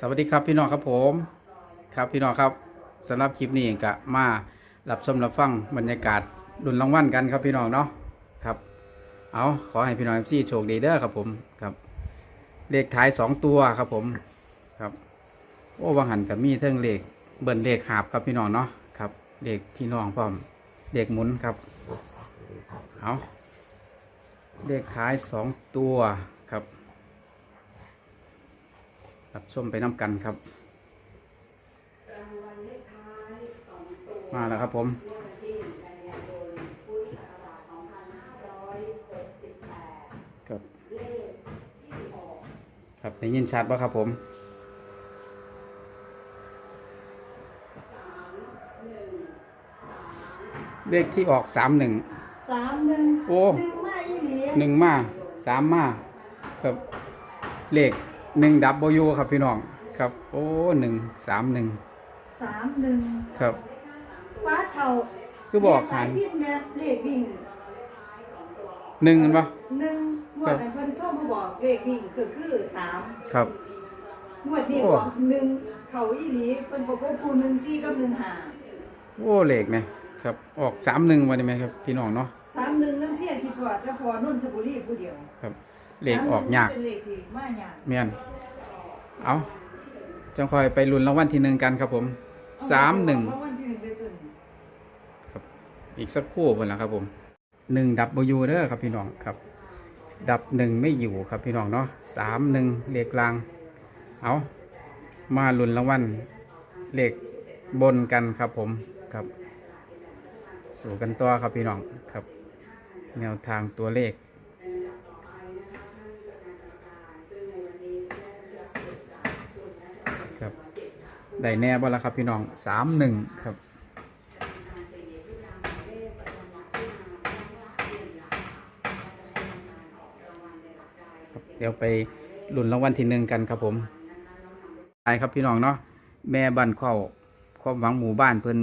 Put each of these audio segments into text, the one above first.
สวัสดีครับพี่น้องครับผมครับพี่น้องครับสำหรับคลิปนี้ก็มารับชมรับฟังบรรยากาศดุนรางวัลกันครับพี่น้องเนาะครับ เอาขอให้พี่น้องเอฟซีโชคดีเด้อครับผมครับ เลขท้ายสองตัวครับผมครับโอ้วังหันกับมีเทิงเลขเบิ่นเลขหาบครับพี่น้องเนาะครับเลขพี่น้องพร้อมเลขหมุนครับเอาเลขท้ายสองตัวค รับรับชมไปน้ำกันครับ มาแล้วครับผมครับครับได้ยินชัดป่ะครับผมเลขที่ออกสามหนึ่ง สามหนึ่งโอ้ หนึ่งมาอีหลีหนึ่งมาสามมาครับเลข หนึ่งดับเบิลยูครับพี่น้องครับ โอ้หนึ่งสามหนึ่งสามหนึ่งครับฟ้าเท่าคือบอกสาหัยนพิษเนี่ยเลขวิ่งหนึ่งเห็นปะหนึ่งงวครัดบนั้นเพิ่นโทรมาบอกเลขวิ่งคือคือสามครับ งวดนี้โอ้บอกหนึ่งเขาอีหลีเพิ่นบอกว่ากูหนึ่งสี่กับหนึ่งห้าโอ้เลขไหมครับ ออกสามหนึ่งวันนี้ไหมครับ พี่น้องเนาะสามหนึ่งน้ำเสียคิดว่าจะพอนนทบุรีผู้เดียวครับ เลขออกยากเป็นเลขที่มายากเมียนเอาจังคอยไปลุ้นรางวัลที่หนึ่งกันครับผมสามหนึ่งรางวัลที่หนึ่งได้ตัวนี้อีกสักครู่คนละครับผมหนึ่งดับเบิลยูเด้อครับพี่น้องครับ ดับหนึ่งไม่อยู่ครับพี่น้องเนาะสามหนึ่งเลขกลาง เอามาลุ้นรางวัลเลขบนกันครับผมครับ สู่กันต่อครับพี่น้องครับ แนวทางตัวเลข ครับ ได้แน่บ่ละครับพี่น้องสามหนึ่งครับเดี๋ยวไปหลุนรางวัลที่หนึ่งกันครับผมไปครับพี่น้องเนาะแม่บ้านเข้าความหวังหมู่บ้านเพิ่น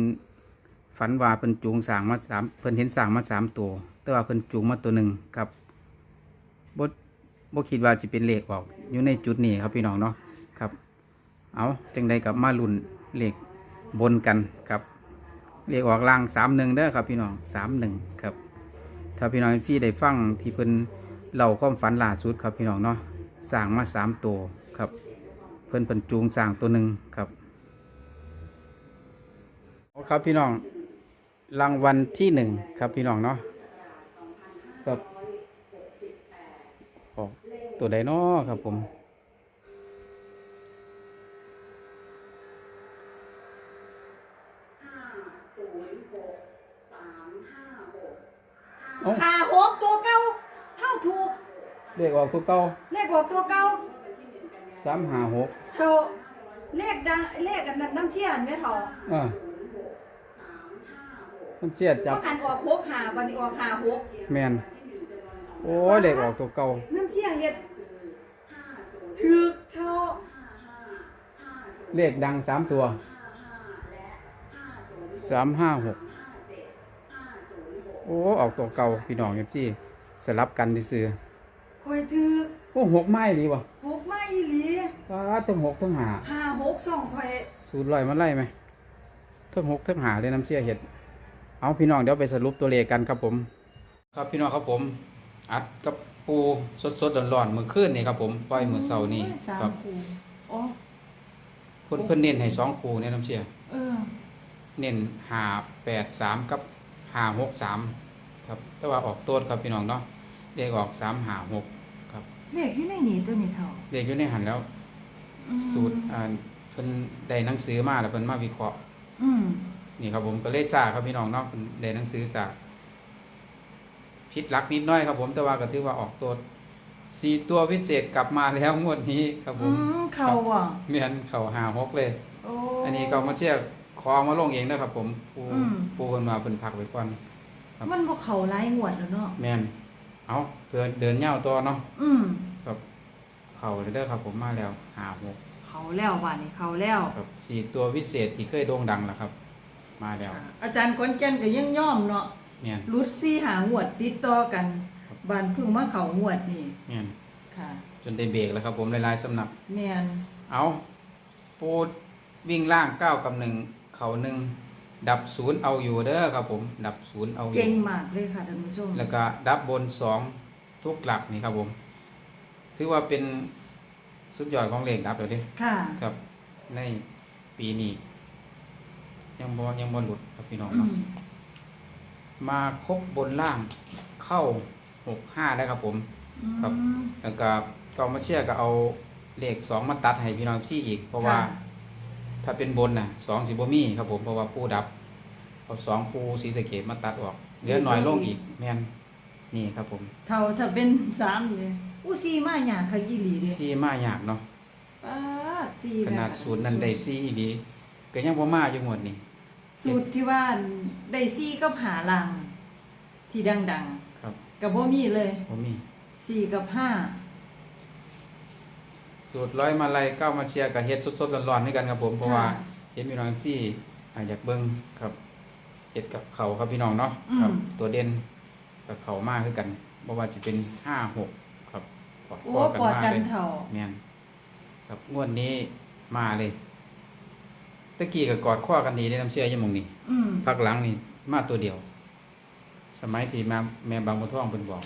ฝันว่าเพิ่นจูงสางมาสามเพิ่นเห็นสางมาสามตัว แต่ว่าเพิ่นจูงมาตัวหนึ่งครับบ่บ่คิดว่าจะเป็นเลขออกอยู่ในจุดนี้ครับพี่น้องเนาะ เอาจังใดกับมาลุนเลขบนกันครับเลขออกล่างสามหนึ่งเด้อครับพี่น้องสามหนึ่งครับ ถ้าพี่น้องที่ได้ฟังที่เพิ่นเล่าความฝันล่าสุดครับพี่น้องเนาะสร้างมาสามตัวครับ เพิ่นเพิ่นจูงสร้างตัวหนึ่งครับเอาครับพี่น้องรางวัลที่หนึ่งครับพี่น้องเนาะครับออกตัวใดเนาะครับผมเอ้า ห้าหกตัวเก่าเท่าถูก เลขออกตัวเก้าเลขบอกตัวเก่าสามห้าหกเท่าเลขดังเลขกันนั้นน้ำเชี่ยนไหมเท่าอ่ามันเชียดจับต้องหันออกหกหาบันนี้ออกหาหกแมนโอ้ยเลขออกตัวเก่าน้ำเชี่ยเฮ็ดถือเท่าเลขดังสามตัวสามห้าหกโอ้ ออกตัวเก่าพี่น้องยับจี้สลับกันที่ซื้อ คอยถือโอ้หกไม้ดีวะหกมาอีหลีว้าทั้งหกทั้งหาหาหกสองคอยสูตรลอยมาไล่ไหมทั้งหกทั้งหาเลยน้ำเชี่ยเห็ด เอาพี่น้องเดี๋ยวไปสรุปตัวเลขกันครับผม ครับพี่น้องครับผมอัดกับปูสดๆร้อนๆมือคืนนี่ครับผมปล่อยมือเสาร์นี่สาครัมบคูอ๋อเพิ่นเพิ่นเน้นให้สองคูเนี่ยน้ำเชี่ยเออเน้นหาแปดสามกับหาหกสามครับแต่ว่าออกตัวครับพี่น้องเนาะเลขออกสามหาหกครับ เลขที่ในนี้ตัวนี้เท่าเลขอยู่ในหันแล้ว อืมสูตรอ่าเพิ่นได้หนังสือมาแล้วเพิ่นมาวิเคราะห์อืมนี่ครับผมก็เลยทราบครับพี่น้องเนาะเพิ่นได้หนังสือจากพิษลักนิดหน้อยครับ ผมแต่ว่าก็ถือว่าออกตัวสี่ตัวพิเศษกลับมาแล้วงวดนี้ครับผอืมมเขาอะเมียนเข่าหาหกเลย โอ้ อันนี้ก็มาเชียร์คอมาลงเองนะครับผมปูอืม ปูคนมาเป็นพักไว้ก่อน ครับ มันบ่เขาไล่งวดแล้วเนาะ แมน เอาเพื่อเดินเง่าวตัวเนาะอืมครับเข่าเลยเด้อครับผมมาแล้วหาหกเขาแล้วว่ะนี่เขาแล้วครับสี่ตัววิเศษที่เคยโด่งดังแล้วครับ มาแล้ว อาจารย์ก้อนแก่นก็ยังย่อมเนาะเมียนรุดซี่หางวดติดต่อกันครับบานเพึ่งมาเขางวดนี่เมียนค่ะ จนได้เบรกแล้วครับผมหลายๆสำนักแม่นเอาปูวิ่งล่างเก้ากับหนึ่งเข่าหนึ่ง ดับศูนย์เอาอยู่เด้อครับผม ดับศูนย์เอาอยู่เก่งมากเลยค่ะท่านผู้ชมแล้วก็ดับบนสองทุกหลักนี่ครับผม ถือว่าเป็นสุดยอดของเลขดับเลยเด้ค่ะครับ ในปีนี้ยังบ่ยังบ่หลุดครับพี่น้องอืเนาะมมาครบบนล่างเข้าหกห้าได้ครับผม ครับ อืม แล้วก็กองมาเชียร์ก็เอาเลขสองมาตัดให้พี่น้องซี่อีก เพราะว่า ค่ะ ถ้าเป็นบนน่ะสองสิบมีครับผมเพราะว่าปูดับเอาสองปูสีสะเกตมาตัดออกเหลือหน่อยลงอีกแม่นนี่ครับผมเท่าถ้าเป็นสามเลยอู้ซีมาหยาค่ะยี่หลีเด้ซีมายากเนาะป้าดซีขนาดศูนย์นั่นได้ซีอีดีก็ยังบ่มาอยู่หมดนี่สูตรที่ว่าได้ซีก็ผ่าลังที่ดังครับๆกับบ่มีเลยบ่มีสี่กับห้า สูตรร้อยมาลัยเก้ามาเชียร์กับเฮ็ดสดๆร้อนๆด้วยกันครับผมเพราะว่าค่ะเห็นพี่น้องซี่อ่าอยากเบิ่งครับเฮ็ดกับเขาครับพี่น้องเนาะอืม ครับ ตัวเด่นกับเขามากคือกันบ่ว่าจะเป็นห้าหกครับกอดโอ้ข้อกันปอดมากันเลย เถ่า แม่นครับงวดนี้มาเลยตะกี้ก็กอดข้อกันดีได้น้ำเชื่อยังมงนี่อืมพักหลังนี่มาตัวเดียว สมัยที่มาแม่บางบัวทองเพิ่นบอก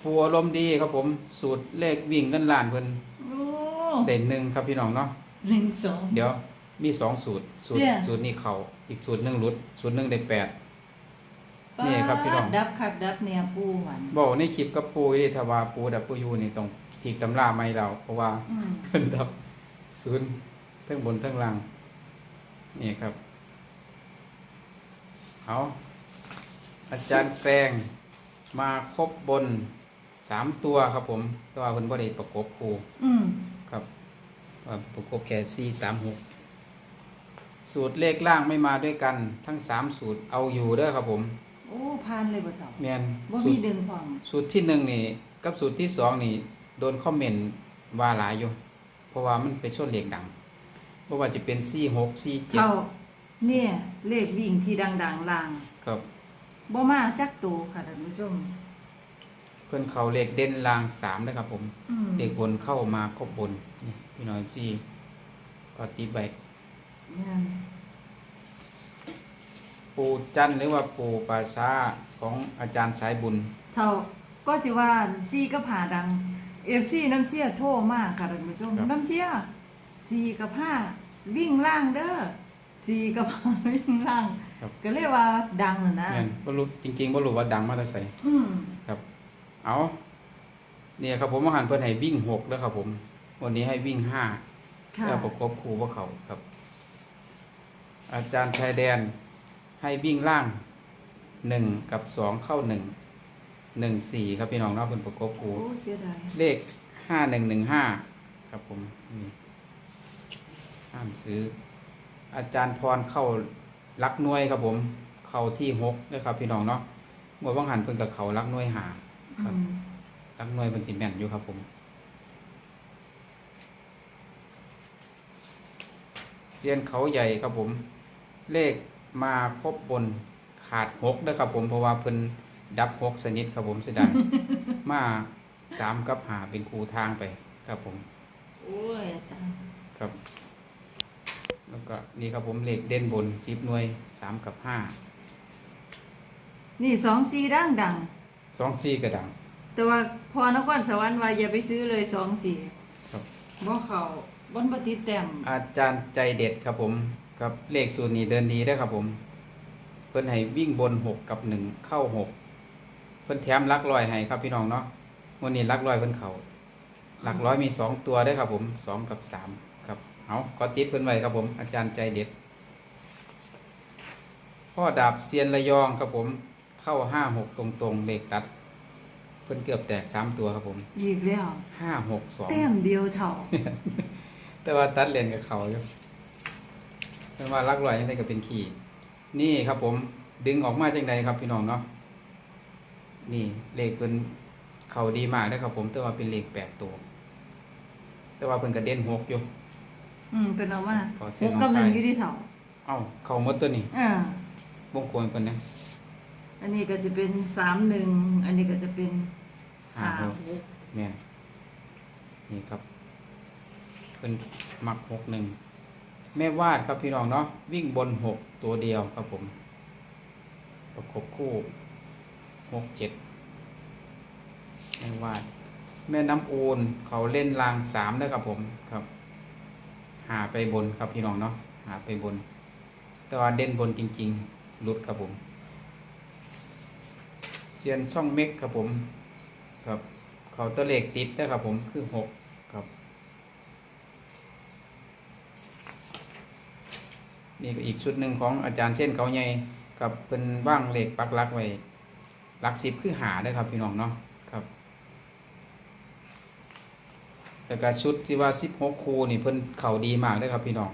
ผู้อารมณ์ดีครับผม สูตรเลขวิ่งเงินล้านเพิ่นโอ้ เด่นหนึ่งครับพี่น้องเนาะหนึ่งสอง เดี๋ยวมีสองสูตร สูตร เนี่ย สูตรนี้เขาอีกสูตรหนึ่งหลุด สูตรหนึ่งได้แปด นี่ครับพี่น้อง ดับคักดับแนวปูหวันบอกในคลิปกับปูที่ถ้าว่าปูดับปูอยูนี่ต้องพีกตำราไม่เรา เพราะว่า อืมขึ้นดับศูนย์ทั้งบนทั้งล่างนี่ครับเอาอาจารย์แปลงมาครบบนสามตัวครับผมแตัวาเพิ่นบ่ได้ประกบครูอืมครับว่า ประกบแค่สี่สามหกสูตรเลขล่างไม่มาด้วยกันทั้งสามสูตรเอาอยู่เด้อครับผม โอ้พานเลยบ่เถ่าแมนบ่สูมีตรดึงความสูตรที่หนึ่งนี่กับสูตรที่สองนี่ โดนคอมเมนต์ว่าหลายอยู่ เพราะว่ามันไปชนเลขดังเพราะว่าจะเป็นสี่หกสี่เจ็ดเท่าเนี่ย เลขวิ่งที่ดังๆล่างครับ บ่มาจักตัวค่ะท่านผู้ชมเพื่อนเขาเลขเด่นลางสามนะครับผม อืมเลขบนเข้ามาครบบนนี่ พี่น้อยซี่ก็ตีใบเนี่ยปูจันทร์หรือว่าปูปลาซาของอาจารย์สายบุญ เท่าก็สิว่าซีก็ผ่าดัง FC น้ำเชี่ยโทรมากค่ะท่านผู้ชมครับ น้ำเชี่ยซีกับห้าวิ่งล่างเด้อซีกับห้าวิ่งล่างครับก็เรียกว่าดังน่ะนะแม่นบ่รู้จริงๆบ่รู้ว่าดังมาแต่ไสอืม ครับ เอาเนี่ยครับผมมาหันเพิ่นให้วิ่งหกแล้วครับผม วันนี้ให้วิ่งห้าค่ะเพื่อประกบครูพวกเขาครับ อาจารย์ชายแดนให้วิ่งล่างหนึ่งกับสองเข้าหนึ่งหนึ่งสี่ครับพี่น้องเนาะเป็นประกบครูโอ้เสียดายเลขห้าหนึ่งหนึ่งห้าครับผมนี่ห้ามซื้อ อาจารย์พรเข้ารักหน่วยครับผม เข้าที่หกด้วยครับพี่น้องเนาะเมื่อว่างหันเพิ่นกับเขารักหน่วยหาครับอืมรักหน่วยเป็นสิแม่นอยู่ครับผม ซียนเขาใหญ่ครับผม เลขมาครบบนขาดหกนะครับผมเพราะว่าเพิ่นดับหกสนิทครับผมเสียดายมาสามกับหาเป็นครูทางไปครับผม โอ้ยอาจารย์ครับ แล้วก็นี่ครับผมเลขเด่นบนสิบหน่วยสามกับห้านี่สองซีดังดัง สองสี่กระดัง แต่ว่าพอนครสวรรค์ว่าอย่าไปซื้อเลยสองสีครับบ่เขา บนปฏิดแต้มอาจารย์ใจเด็ดครับผมครับเลขสูตรนี้เดินดีได้อครับผม เพิ่นให้วิ่งบนหกกับหนึ่งเข้าหกเพิ่นแถมหลักร้อยให้ครับพี่น้องเนาะวันนี้หลักร้อยเพิ่นเขาหลักร้อยมีสองตัวได้อครับผมสองกับสามครับเอาก็ติดเพิ่นไว้ครับผม อาจารย์ใจเด็ด พ่อดาบเซียนระยองครับผม เข้าห้าหกตรงๆเลขตัด เพิ่นเกือบแตกสามตัวครับผมอีกแล้วห้าหกสอง แต้มเดียวเท่า แต่ว่าตัดเลนกับเขาอยู่เป็นว่ารักรอยยังไงก็เป็นขี่ นี่ครับผมดึงออกมาจังใดครับพี่น้องเนาะนี่เลขเป็นเขาดีมากเลยครับผมแต่ว่าเป็นเลขแปดตัว แต่ว่าเพิ่นกระเด็นหกอยู่อืมเป็นเอามาขอเสีหยงกกับหนึ่งน้องไฟอยู่ที่เท่าเอ้าเขาหมดตัวนี้อ่าวงกลมเพิ่นนะอันนี้ก็จะเป็นสามหนึ่งอันนี้ก็จะเป็นห้าห้าหกหกแม่นนี่ครับ เพิ่นมักหกหนึ่งแม่วาดครับพี่น้องเนาะวิ่งบนหกตัวเดียวครับผม ประกบคู่หกเจ็ดแม่วาด แม่น้ำอูนเขาเล่นรางสามด้ครับผมครับ หาไปบนครับพี่น้องเนาะหาไปบน แต่ว่าเด่นบนจริงๆหลุดครับผมเซียนช่องเม็กครับผม ครับเขาตัวเลขติดนะครับผมคือหกครับ นี่ก็อีกชุดหนึ่งของอาจารย์เช่นเขาใหญ่กับเป็นว่างเหล็กปักลักไว้หลักสิบคือหาได้อครับพี่น้องเนาะครับแต่การชุดที่ว่าสิบหกคูนี่เพิ่นเข่าดีมากเลยครับพี่น้อง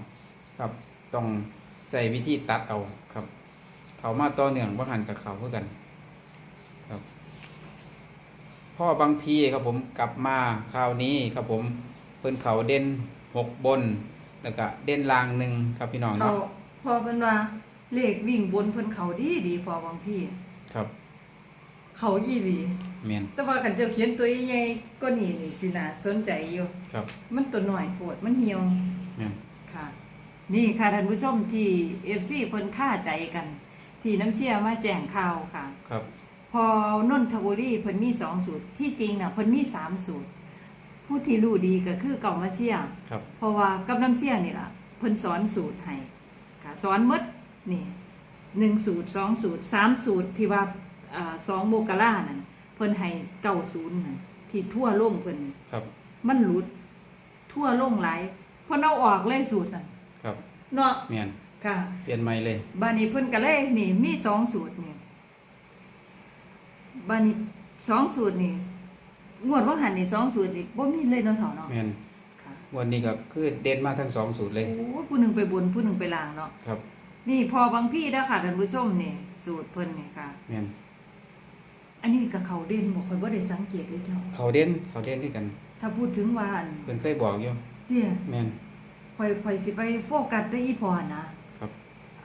ครับต้องใส่วิธีตัดเอาครับ เขามาต่อเนื่องว่าหันกับเขาเพื่อกันครับพ่อบางพีครับผมกลับมาคราวนี้ครับผมเพิ่นเขาเด่นหกบนแล้วก็เด่นลางหนึ่งครับพี่น้องเนาะ พอเป็นว่าเลขวิ่งบนเพิ่นเขาดีดีพอบางพี่ครับ เขาอีหลีเมียนแต่ว่าคันเจ้าเขียนตัวใหญ่ๆก็นี่นี่สิน่าสนใจอยู่ครับมันตัวหน่อยโพดมันเหี่ยวเมียนค่ะ นี่ค่ะท่านผู้ชมที่ FC เพิ่นค่าใจกัน ที่น้ำเชี่ยมาแจ้งข่าวค่ะ ครับ พอนนทบุรีเพิ่นมีสองสูตรที่จริงน่ะเพิ่นมีสามสูตร ผู้ที่รู้ดีก็คือเก่ามาเชี่ยครับ เพราะว่ากับน้ำเชี่ยนี่ล่ะเพิ่นสอนสูตรให้ ค่ะสอนหมดนี่หนึ่งสูตรสองสูตรสามสูตรที่ว่าอ่าสองโมกรานั่นเพิ่นให้เก้าศูนย์นั่นที่ทั่วโลกเพิ่นครับ มันหลุด ทั่วโลกหลายเพิ่นเอาออกเลยสูตรนั่นครับเนาะเมียนค่ะ เปลี่ยนใหม่เลยบานี้เพิ่นก็เลยนี่มีสองสูตรนี่บานี้สองสูตรนี่งวดว่าหันนี่สองสูตรนี่บ่มีเลยเนาะเฒ่าเนาะเมียนค่ะ วันนี้ก็คือเด่นมาทั้งสองสูตรเลย โอ้ผู้หนึงไปบนผู้หนึงไปล่างเนาะครับ นี่พอบางพี่เด้อค่ะท่านผู้ชมนี่สูตรเพิ่นนี่ค่ะเมียนอันนี้ก็เขาเด่นบ่ค่อยบ่ได้สังเกตเลยเท่าเขาเด่นเขาเด่นด้วยกันถ้าพูดถึงว่าอันเพิ่นเคยบอกอยู่เตี้ยเมียนค่อยค่อยสิไปโฟกัสแต่อีพอนะครับ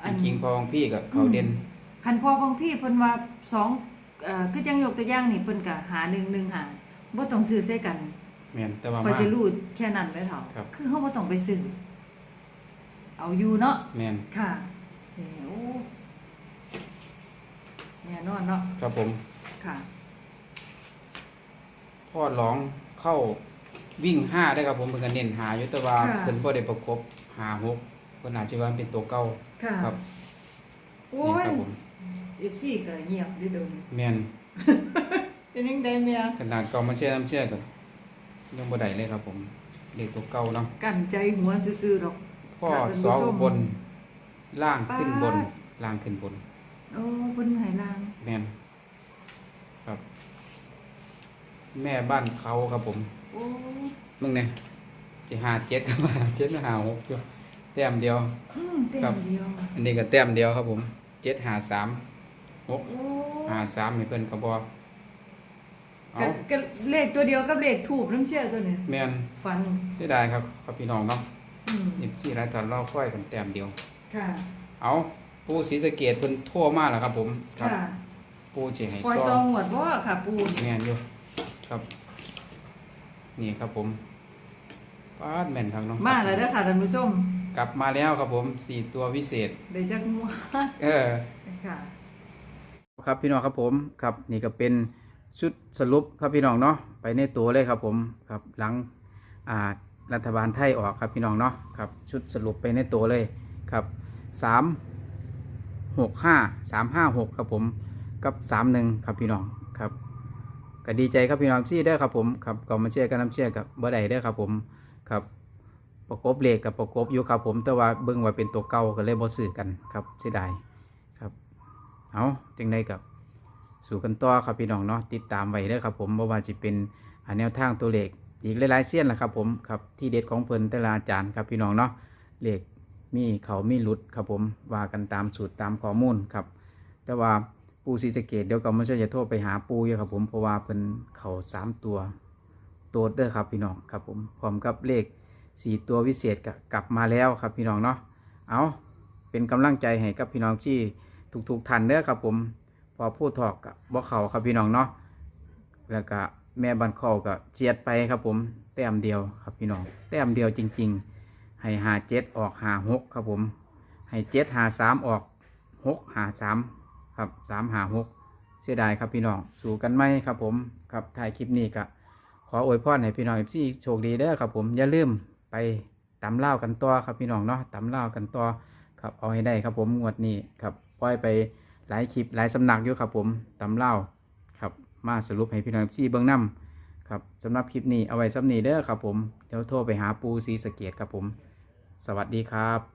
อันจริงๆพอของพี่กับเขาเด่นคันพอบางพี่เพิ่นว่าสองเอ่อคือจังยกตัวอย่างนี่เพิ่นก็หาหนึ่งหนึ่งหาบ่ต้องซื้อใส่กัน เมียนแต่ว่าพอมา จะรู้แค่นั้นเลยเถาครับ คือเฮาบ่ต้องไปซื้อเอาอยู่เนาะเมียนค่ะนี่โอ้แน่นอนเนาะ ครับผมค่ะ พ่อร้องเข้าวิ่งห้าได้ครับผมเพิ่นก็เน้นหาอยู่แต่ว่าค่ะ เพิ่นบ่ได้ประกบหาหกเพิ่นอาจจะว่าเป็นตัวเก่าค่ะครับโอ้นี่ยครับผม FC ก็เงียบอยู่เดี๋ยวนี้เมียนเป็นจังไดแม่ขนาดเก่ามาเชื่อน้ำเชื่อก็ ยังบ่ได้เลยครับ ผมเลขตัวเก่าเนาะกั้นใจหัวซื่อๆดอกพ่อค่ะท่านผู้สองชมบน ล่างขึ้นบนป๊าดล่างขึ้นบน โอ้เพิ่นให้ลาง แม่นครับ แม่บ้านเขาครับผมโอ้มึงเนี่ยจะหาเจ็ดก็มาเจ็ดหาหกอยู่แต้มเดียวอืมเต็ครับมเดียวอันนี้ก็แต้มเดียวครับผมเจ็ดหาสามหกโอ้หาสามให้เพิ่นก็บอก เอาก็ก็เลขตัวเดียวกับเลขถูกน้ำเชื่อตัวนี้แม่นฟันเสียดายครับครับพี่น้องเนาะอืมนี่สี่รายตอนรอค่อยกันแต้มเดียว ค่ะเอาปูศรีสะเกดเพิ่นทั่วมาแล้วครับ ผมครับ ค่ะปูสิให้ปล่อยต่ตอองหวดว่าค่ะปูแม่นอยู่ครับ นี่ครับผมป้าดแม่นครับเนาะมาแล้วเด้อค่ะท่านผู้ชมกลับมาแล้วครับผมสี่ตัววิเศษได้จักมัวเออ ค่ะ ครับพี่น้องครับผมครับนี่ก็เป็น ชุดสรุปครับพี่น้องเนาะไปในตัวเลยครับผมครับหลังอ่ารัฐบาลไทยออกครับพี่น้องเนาะครับชุดสรุปไปในตัวเลยครับสามหกห้าสามห้าหกครับผมกับสามหนึ่งครับพี่น้องครับก็ดีใจครับพี่น้องซี่ได้ครับผมครับก็มาเชื่อกันน้ำเชื่อกับบ่ได้ได้ครับผมครับประกบเลขกับประกบอยู่ครับผม แต่ว่าเบิ่งว่าเป็นตัวเก่าก็เลยบ่ซื้อกันครับเสียดายครับเอาจังได้กับ สู่กันต่อครับพี่น้องเนาะติดตามไว้เด้อครับผมบ่ว่าจะเป็นแนวทางตัวเลขอีกหลายๆเส้นแหละครับผมครับที่เด็ดของเพิ่นแต่ละอาจารย์ครับพี่น้องเนาะเลขมีเขามีหลุดครับผมว่ากันตามสูตรตามข้อมูลครับแต่ว่าปูศรีสเกดเดี๋ยวก็ไม่ใช่จะโทรไปหาปูอยู่ครับผมเพราะว่าเพิ่นเขาสามตัวโตดเด้อครับพี่น้องครับผมพร้อมกับเลขสี่ตัววิเศษกกลับมาแล้วครับพี่น้องเนาะเอาเป็นกำลังใจให้กับพี่น้องที่ทุกๆท่านเด้อครับผม พอพูดถอกกับบ่เขาครับพี่น้องเนาะแล้วก็แม่บันคอก็เจียดไปครับผม แต้มเดียวครับพี่น้อง แต้มเดียวจริง ๆ ให้หาเจ็ดออกหาหกครับผม ให้เจ็ดหาสามออกหกหาสามครับสามหาหกเสียดายครับพี่น้อง สู่กันไหมครับผม ครับถ่ายคลิปนี้ก็ขออวยพรให้พี่น้องเอฟซีโชคดีเด้อครับผม อย่าลืมไปตำเล่ากันต่อครับพี่น้องเนาะตำเล่ากันต่อครับเอาให้ได้ครับผมงวดนี้ครับปล่อยไป หลายคลิปหลายสำนักอยู่ครับผมตำเล่าครับมาสรุปให้พี่น้องซีเบื้องน้ำครับสำหรับคลิปนี้เอาไว้สำนีเด้อครับผมเดี๋ยวโทรไปหาปูซีสะเกตครับผม สวัสดีครับ